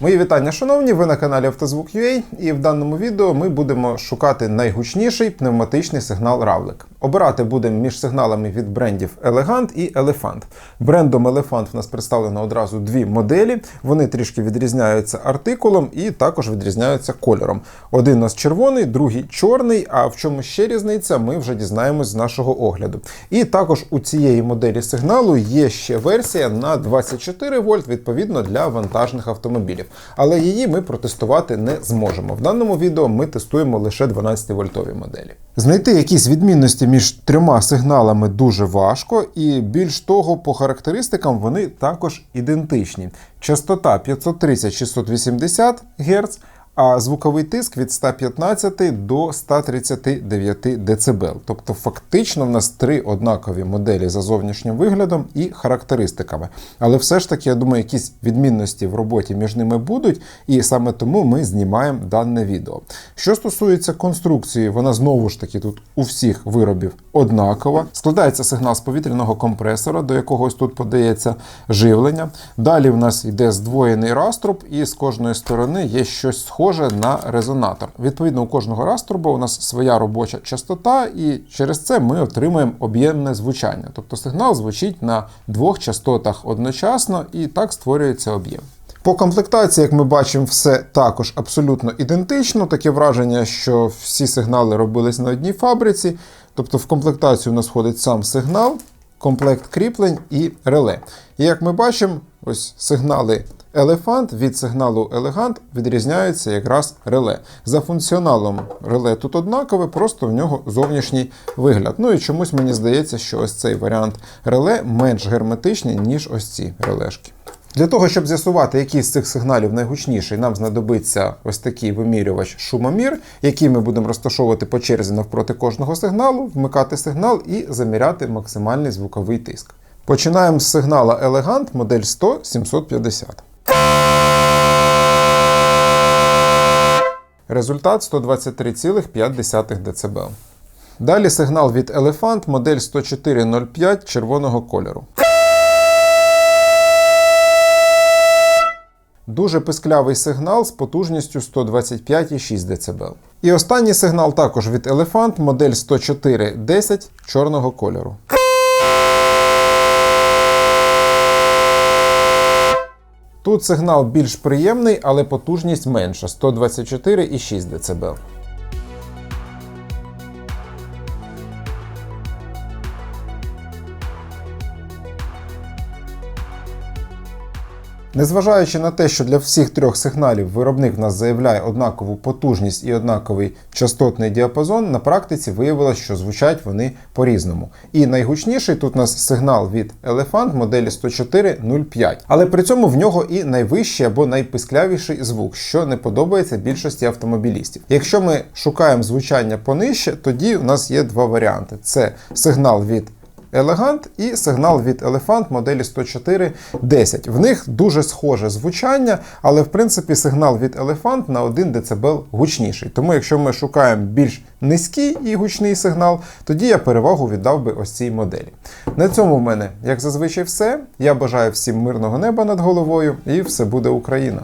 Мої вітання, шановні, ви на каналі Автозвук.ua і в даному відео ми будемо шукати найгучніший пневматичний сигнал Равлик. Обирати будемо між сигналами від брендів Elegant і Elephant. Брендом Elephant в нас представлено одразу дві моделі. Вони трішки відрізняються артикулом і також відрізняються кольором. Один у нас червоний, другий чорний. А в чому ще різниця, ми вже дізнаємось з нашого огляду. І також у цієї моделі сигналу є ще версія на 24 вольт, відповідно для вантажних автомобілів. Але її ми протестувати не зможемо. В даному відео ми тестуємо лише 12 вольтові моделі. Знайти якісь відмінності між трьома сигналами дуже важко, і більш того, по характеристикам вони також ідентичні. Частота 530-680 Гц, а звуковий тиск від 115 до 139 дБ. Тобто, фактично, в нас три однакові моделі за зовнішнім виглядом і характеристиками. Але все ж таки, я думаю, якісь відмінності в роботі між ними будуть, і саме тому ми знімаємо дане відео. Що стосується конструкції, вона знову ж таки тут у всіх виробів однакова. Складається сигнал з повітряного компресора, до якого ось тут подається живлення. Далі в нас йде здвоєний раструб, і з кожної сторони є щось схоже на резонатор. Відповідно, у кожного раструба у нас своя робоча частота, і через це ми отримуємо об'ємне звучання. Тобто сигнал звучить на двох частотах одночасно, і так створюється об'єм. По комплектації, як ми бачимо, все також абсолютно ідентично. Таке враження, що всі сигнали робились на одній фабриці. Тобто в комплектацію у нас входить сам сигнал, комплект кріплень і реле. І як ми бачимо, ось сигнали Елефант від сигналу елегант відрізняються якраз реле. За функціоналом реле тут однакове, просто в нього зовнішній вигляд. Ну і чомусь мені здається, що ось цей варіант реле менш герметичний, ніж ось ці релешки. Для того, щоб з'ясувати, який з цих сигналів найгучніший, нам знадобиться ось такий вимірювач шумомір, який ми будемо розташовувати по черзі навпроти кожного сигналу, вмикати сигнал і заміряти максимальний звуковий тиск. Починаємо з сигнала Elegant модель 100 750. Результат 123,5 дБ. Далі сигнал від Elephant модель 10405 червоного кольору. Дуже писклявий сигнал з потужністю 125,6 дБ. І останній сигнал також від Elephant модель 10410 чорного кольору. Тут сигнал більш приємний, але потужність менша 124,6 дБ. Незважаючи на те, що для всіх трьох сигналів виробник в нас заявляє однакову потужність і однаковий частотний діапазон, на практиці виявилось, що звучать вони по-різному. І найгучніший тут у нас сигнал від Elephant моделі 104.05. Але при цьому в нього і найвищий або найписклявіший звук, що не подобається більшості автомобілістів. Якщо ми шукаємо звучання понижче, тоді у нас є два варіанти: це сигнал від Elegant і сигнал від Elephant моделі 10410. В них дуже схоже звучання, але в принципі сигнал від Elephant на 1 дБ гучніший. Тому якщо ми шукаємо більш низький і гучний сигнал, тоді я перевагу віддав би ось цій моделі. На цьому в мене, як зазвичай, все. Я бажаю всім мирного неба над головою і все буде Україна!